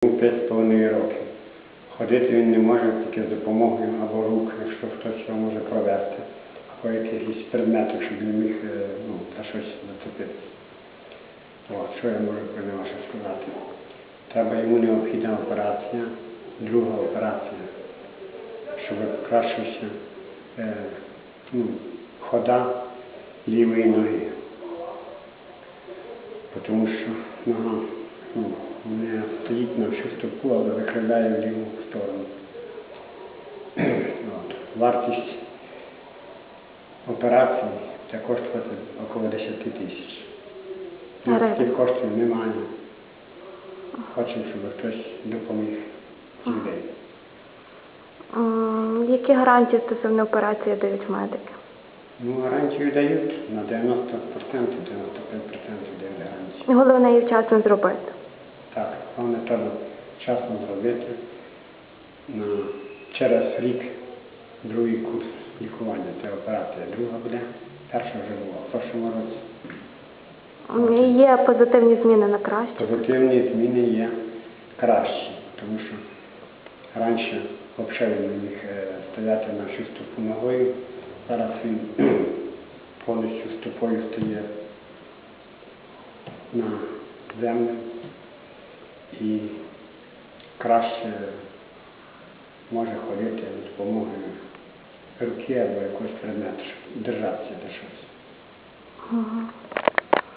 П'ять з половиною років. Ходити він не може тільки з допомогою або рук, якщо хтось його може провести, або якихось предметів, щоб він міг е, ну, за щось зацепитися. От, що я можу про нього ще сказати? Треба йому необхідна операція, друга операція, щоб покращився е, ну, хода лівої ноги. Тому що нога на всю стопу, але викривляє в ліву сторону. От. Вартість операції це коштує около 10 тисяч. Ну, Таких коштів немає. Хочемо, щоб хтось допоміг людей. Які гарантії стосовно операції дають медики? Ну, гарантію дають на 90%, 95% дають гарантію. Головне її вчасно зробити. Так, головне теж вчасно зробити. На, через рік другий курс лікування, це операція. Друга буде, перша вже була в першому році. Є позитивні зміни на краще. Позитивні зміни є кращі, тому що раніше взагалі він не міг е, стояти на всю стопу ногою. Зараз він повністю стопою стає на землю і краще може ходити за допомогою руки або якогось предмету, держатися до щось. Мгм.